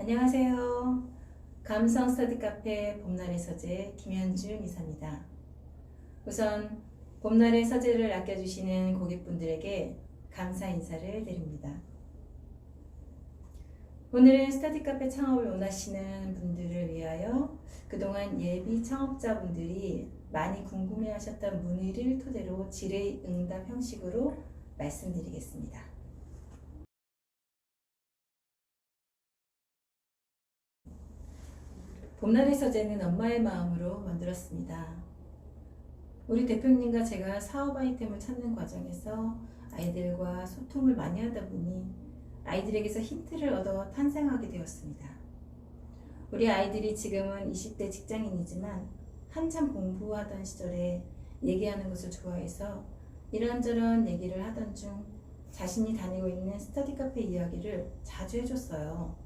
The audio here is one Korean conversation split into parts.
안녕하세요. 감성 스터디 카페 봄날의 서재 김현준 이사입니다. 우선 봄날의 서재를 아껴주시는 고객분들에게 감사 인사를 드립니다. 오늘은 스터디 카페 창업을 원하시는 분들을 위하여 그동안 예비 창업자분들이 많이 궁금해하셨던 문의를 토대로 질의 응답 형식으로 말씀드리겠습니다. 봄날의 서재는 엄마의 마음으로 만들었습니다. 우리 대표님과 제가 사업 아이템을 찾는 과정에서 아이들과 소통을 많이 하다 보니 아이들에게서 힌트를 얻어 탄생하게 되었습니다. 우리 아이들이 지금은 20대 직장인이지만 한참 공부하던 시절에 얘기하는 것을 좋아해서 이런저런 얘기를 하던 중 자신이 다니고 있는 스터디 카페 이야기를 자주 해줬어요.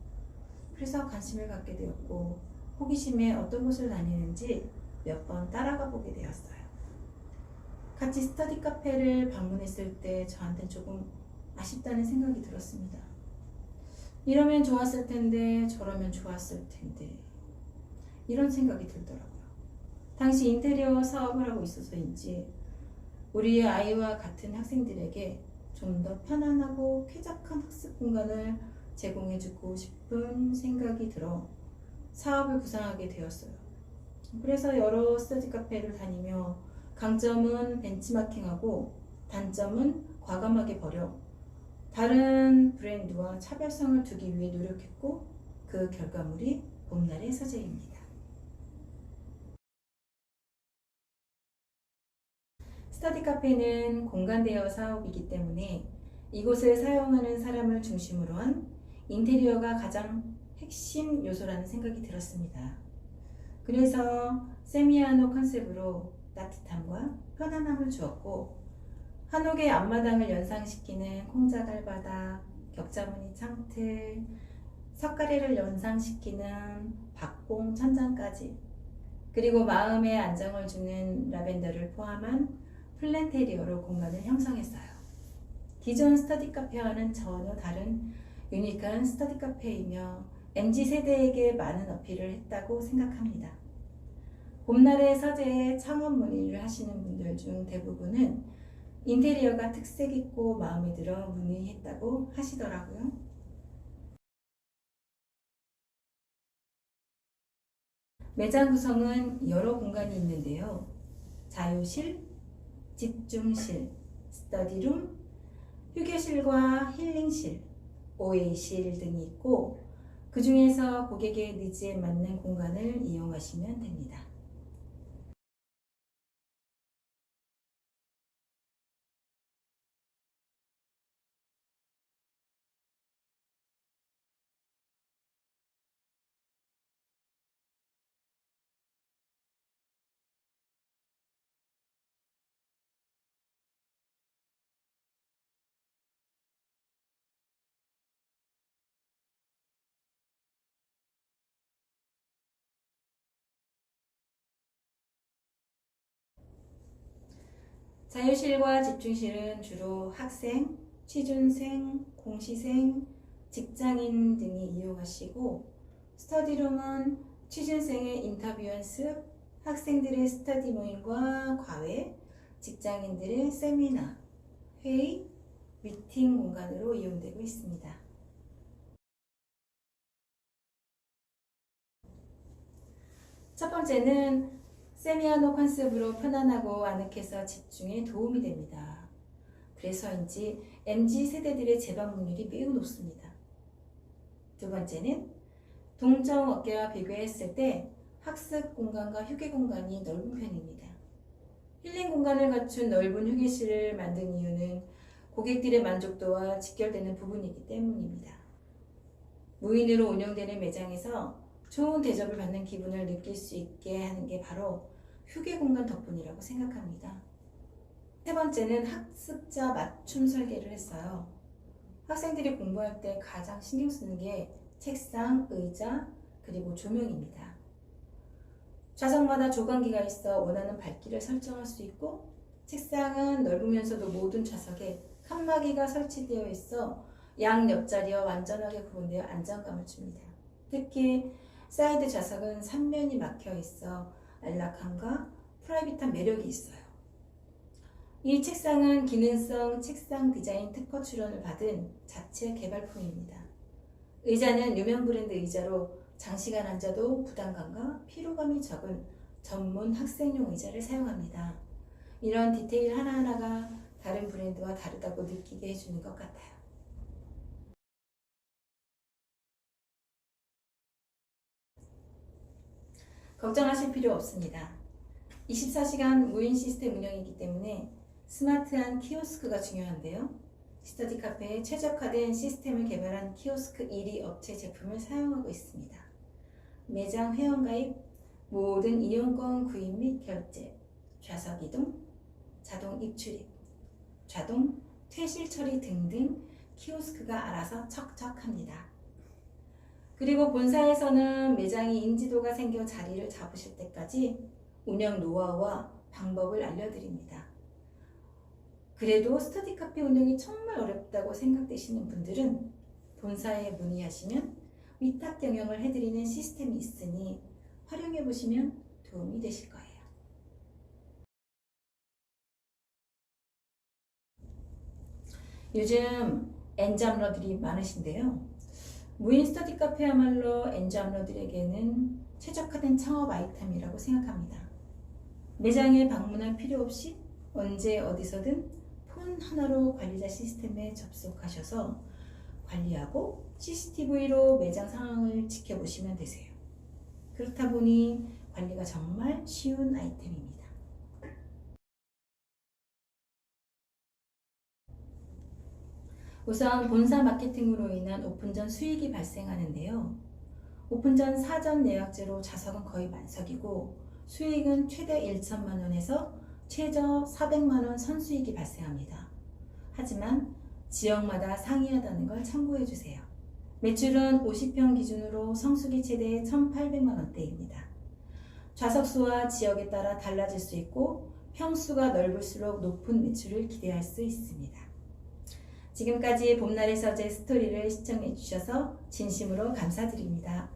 그래서 관심을 갖게 되었고 호기심에 어떤 곳을 다니는지 몇 번 따라가 보게 되었어요. 같이 스터디 카페를 방문했을 때 저한테 조금 아쉽다는 생각이 들었습니다. 이러면 좋았을 텐데 저러면 좋았을 텐데 이런 생각이 들더라고요. 당시 인테리어 사업을 하고 있어서인지 우리의 아이와 같은 학생들에게 좀 더 편안하고 쾌적한 학습 공간을 제공해주고 싶은 생각이 들어 사업을 구상하게 되었어요. 그래서 여러 스터디 카페를 다니며 강점은 벤치마킹하고 단점은 과감하게 버려 다른 브랜드와 차별성을 두기 위해 노력했고 그 결과물이 봄날의 서재입니다. 스터디 카페는 공간 대여 사업이기 때문에 이곳을 사용하는 사람을 중심으로 한 인테리어가 가장 핵심 요소라는 생각이 들었습니다. 그래서 세미아노 컨셉으로 따뜻함과 편안함을 주었고 한옥의 앞마당을 연상시키는 콩자갈바닥, 격자무늬 창틀, 석가래를 연상시키는 박봉 천장까지 그리고 마음의 안정을 주는 라벤더를 포함한 플랜테리어로 공간을 형성했어요. 기존 스터디 카페와는 전혀 다른 유니크한 스터디 카페이며 MZ 세대에게 많은 어필을 했다고 생각합니다. 봄날의 서재에 창업 문의를 하시는 분들 중 대부분은 인테리어가 특색 있고 마음에 들어 문의했다고 하시더라고요. 매장 구성은 여러 공간이 있는데요. 자유실, 집중실, 스터디룸, 휴게실과 힐링실, OA실 등이 있고 그 중에서 고객의 니즈에 맞는 공간을 이용하시면 됩니다. 자유실과 집중실은 주로 학생, 취준생, 공시생, 직장인 등이 이용하시고 스터디룸은 취준생의 인터뷰 연습, 학생들의 스터디 모임과 과외, 직장인들의 세미나, 회의, 미팅 공간으로 이용되고 있습니다. 첫 번째는 세미아노 컨셉으로 편안하고 아늑해서 집중에 도움이 됩니다. 그래서인지 MZ 세대들의 재방문율이 매우 높습니다. 두 번째는 동정 업계와 비교했을 때 학습 공간과 휴게 공간이 넓은 편입니다. 힐링 공간을 갖춘 넓은 휴게실을 만든 이유는 고객들의 만족도와 직결되는 부분이기 때문입니다. 무인으로 운영되는 매장에서 좋은 대접을 받는 기분을 느낄 수 있게 하는 게 바로 휴게 공간 덕분이라고 생각합니다. 세 번째는 학습자 맞춤 설계를 했어요. 학생들이 공부할 때 가장 신경 쓰는 게 책상, 의자, 그리고 조명입니다. 좌석마다 조광기가 있어 원하는 밝기를 설정할 수 있고 책상은 넓으면서도 모든 좌석에 칸막이가 설치되어 있어 양 옆자리와 완전하게 구분되어 안정감을 줍니다. 특히 사이드 좌석은 3면이 막혀 있어 안락함과 프라이빗한 매력이 있어요. 이 책상은 기능성 책상 디자인 특허 출원을 받은 자체 개발품입니다. 의자는 유명 브랜드 의자로 장시간 앉아도 부담감과 피로감이 적은 전문 학생용 의자를 사용합니다. 이런 디테일 하나하나가 다른 브랜드와 다르다고 느끼게 해주는 것 같아요. 걱정하실 필요 없습니다. 24시간 무인 시스템 운영이기 때문에 스마트한 키오스크가 중요한데요. 스터디 카페에 최적화된 시스템을 개발한 키오스크 1위 업체 제품을 사용하고 있습니다. 매장 회원가입, 모든 이용권 구입 및 결제, 좌석 이동, 자동 입출입, 자동 퇴실 처리 등등 키오스크가 알아서 척척합니다. 그리고 본사에서는 매장이 인지도가 생겨 자리를 잡으실 때까지 운영 노하우와 방법을 알려드립니다. 그래도 스터디 카페 운영이 정말 어렵다고 생각되시는 분들은 본사에 문의하시면 위탁 경영을 해드리는 시스템이 있으니 활용해 보시면 도움이 되실 거예요. 요즘 엔잡러들이 많으신데요. 무인 스터디 카페야말로 엔잡러들에게는 최적화된 창업 아이템이라고 생각합니다. 매장에 방문할 필요 없이 언제 어디서든 폰 하나로 관리자 시스템에 접속하셔서 관리하고 CCTV로 매장 상황을 지켜보시면 되세요. 그렇다 보니 관리가 정말 쉬운 아이템입니다. 우선 본사 마케팅으로 인한 오픈 전 수익이 발생하는데요. 오픈 전 사전 예약제로 좌석은 거의 만석이고 수익은 최대 1천만 원에서 최저 400만 원 선수익이 발생합니다. 하지만 지역마다 상이하다는 걸 참고해 주세요. 매출은 50평 기준으로 성수기 최대 1,800만 원대입니다. 좌석 수와 지역에 따라 달라질 수 있고 평수가 넓을수록 높은 매출을 기대할 수 있습니다. 지금까지 봄날의 서재 스토리를 시청해 주셔서 진심으로 감사드립니다.